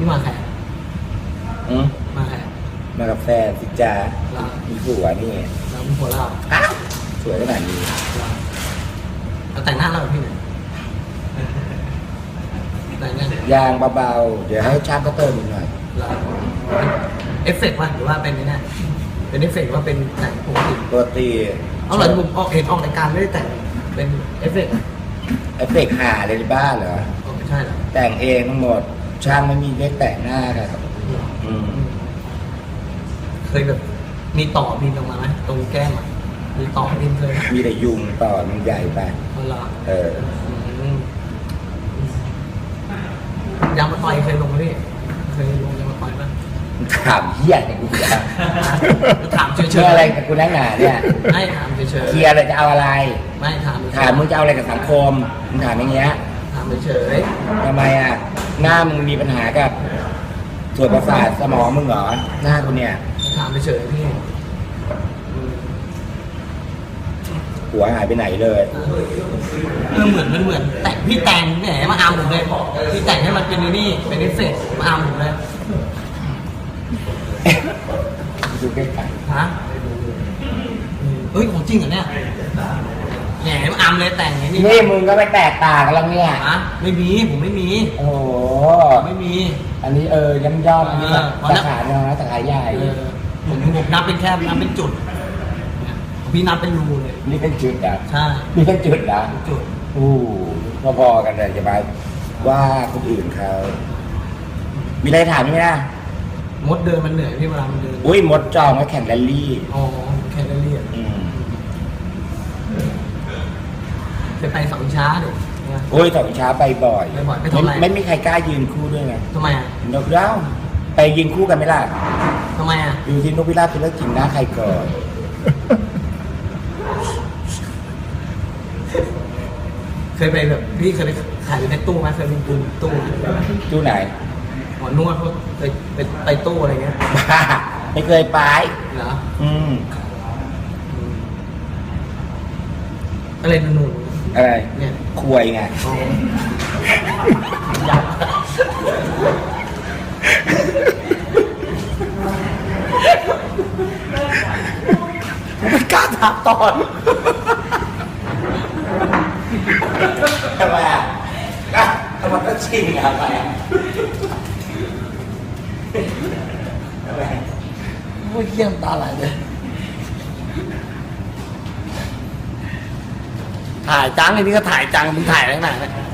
นี่มาใครอืมมาใครมากับแฟนสิจ้าเรามีผัวนี่เราเป็นหัวเราอ้าวสวยขนาดนี้เราแต่งหน้าเราแบบพี่หน่อยแต่งหน้าเรายางเบาๆ เดี๋ยวให้ช่างก็เติมอีกหน่อย เอฟเฟกต์ป่ะหรือว่าเป็นนี่นะเป็นเอฟเฟกต์ว่าเป็นแต่งปกติตัวตีเอาเหรอผมออกเห็นออกรายการไม่ได้แต่งเป็นเอฟเฟกต์อะเอฟเฟกต์หาเลยในบ้านเหรออ๋อไม่ใช่เหรอแต่งเองทั้งหมด ช่างไม่มีเล็กแต่งหน้ากันอืมเคยแบบมีต่อบินออกมาไหมตรงแก้มอะมีต่อบินเคยไหมมีแต่ยุงต่อมันใหญ่ไปเอาละเออ อืมยางมาต่อยเคยลงไหมพี่เคยลงยางมาต่อยป่ะถามเหี้ยเนี่ยกูจะถามเฉยๆเชื่ออะไรกับกูนักหนาเนี่ยไม่ถามเฉยเคลียร์เลยจะเอาอะไรๆไม่ถามเฉยๆถามมึงจะเอาอะไรกับสังคมมึงถามอย่างเงี้ยถามเฉยทำไมอะ หน้ามึงมีปัญหากับส่วนประสาทสมองมึงเหรอ หน้ากูเนี่ยๆถามเฉยๆพี่อืมหัวหายไปไหนเลย เออเหมือนมันเหมือน แต่งพี่แต่งแหมมาอามผมเลยพี่แต่งให้มันเป็นนี่เป็นเอฟเฟกต์มาอามผมเลยดูใกล้ฮะเฮ้ยของจริงเหรอเนี่ย แหมมาอามเลยแต่งอย่างนี้ๆนี่มึงก็ไปแตกต่างกันแล้วเนี่ยฮะไม่มีผมไม่มี โอ้โหไม่มี อันนี้เออย้ำย่อมอันนี้เออพอสาแล้วขาน้อยสาขาใหญ่เออผมผมนับเป็นแค่นับเป็นจุดเนี่ยพี่นับเป็นรูเลยนี่เป็นจุดอะใช่นี่เป็นจุดอะจุดอู้พอๆกันเลยจะมาว่าคนอื่นเขามีอะไรถามไหมนะมดเดินมันเหนื่อยพี่เวลามันเดิน อุ้ยมดจองไว้แข่งแรลลี่อ๋อแคลอรี่อะ อืม เคยไปเสาช้าเดี๋ยวนะโอ้ยสองช้าไปบ่อย ไปบ่อยไปเท่าไหร่ไม่มีใครกล้ายืนคู่ด้วยไงทำไมอะนกเล้าไปยืนคู่กันไหมล่ะทำไมอะดูที่นกพิราบจะเลิกกินหน้าใครก่อนเคยไปแบบพี่เคยไปขายอยู่ในตู้ไหมเคยลงทุนตู้ไหมดูไหนหมอนวดพวกเคยไปไปตู้อะไรเงี้ยบ้าไม่เคยไป เหรออืมอืมอะไรหนุ่ม อะไรๆเนี่ยควยไงอ๋อยับไม่กล้าถามตอนทำไมอะอะทำไมต้องชิงอะทำไมอะทำไมโอ้ยเยี่ยมตาไหลเลย ถ่ายจังไอ้นี่ก็ถ่ายจังมึงถ่ายอะไรขนาดนั้น